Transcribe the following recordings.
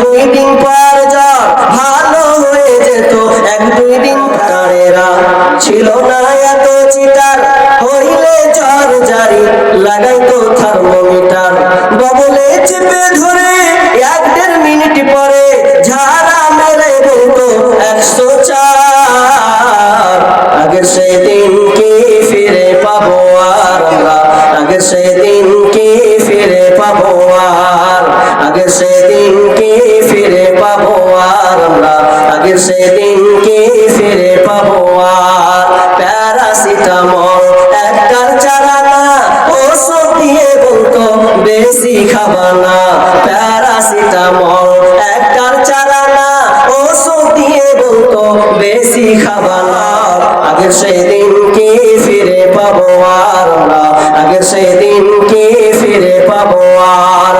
দুই দিন পর জ্বর ভালো হয়ে যেত। এক দুই দিন তারেরা ছিল না এত চিটার। হইলে জ্বর জারি, লাগাইতো থার্মোমিটার। চেপে ধরে এক দেড় মিনিট পরে ঝাড়া মেরে বলতো, একশো চার। সেদিন কি ফিরে পাবো আর সেদিন কি ফিরে পাবো আর আগের সেই দিন কি ফিরে পাবো আর আমরা আগের সেই দিন কি ফিরে পাবো আর। প্যারাসিটামল একটার চারানা ওষুধ দিয়ে বলতো বেশি খাবা না। প্যারাসিটামল একটার চারানা ওষুধ দিয়ে বলতো বেশি খাবা না। সেই কি ফিরে পাবো আর আমরা আগের সেই দিন কি ফিরে পাবো আর।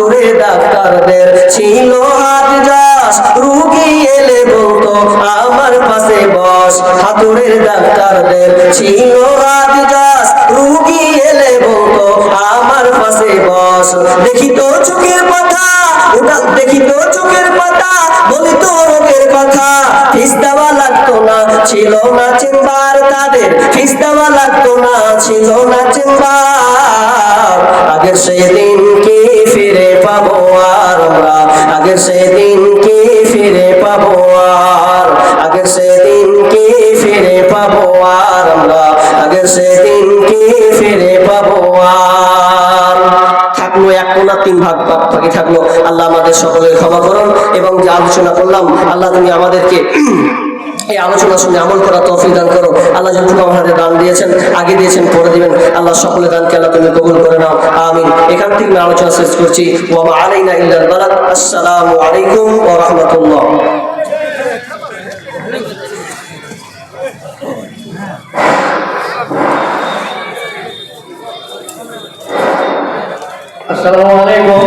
হাতুড়ে ডাক্তারদের ছিল হাত যাস রুগী এলে বলতো, আমার পাশে বস। হাতুড়ের ডাক্তারদের ছিল হাত যাস রুগী এলে বলতো, আমার পাশে বস। দেখি তো চোখের পাতা। ওটা দেখি তো চোখের পাতা। বলি তো রোগের কথা। ফিস লাগতো না। ছিল না চেম্বার তাদের। ফিস লাগতো না। ছিল না চেম্বার। আগের সেই দিন কি ফিরে পাবো আর আগের সেই কি ফিরে পাবো আর? আগের সেই দিন কি ফিরে পাবো আর আমরা? আগের সেই দিন কি ফিরে পাবো আর? থাকল এক কোনা, তিন ভাগ বাকি থাকল। আল্লাহ আমাদের সকলের ক্ষমা করুন এবং যে আলোচনা করলাম, আল্লাহ তুমি আমাদেরকে এই আলোচনা শুনে আমল করা তৌফিক দান করো। আল্লাহ যতটুকু আমাদের দান দিয়েছেন, আগে দিয়েছেন, পরে দিবেন। আল্লাহ সকলে দানকে আল্লাহ তুমি কবুল করে নাও। আমিন। এখান থেকে আমি আলোচনা শেষ করছি। আসসালামু আলাইকুম ওয়া রাহমাতুল্লাহ। আসসালামু আলাইকুম।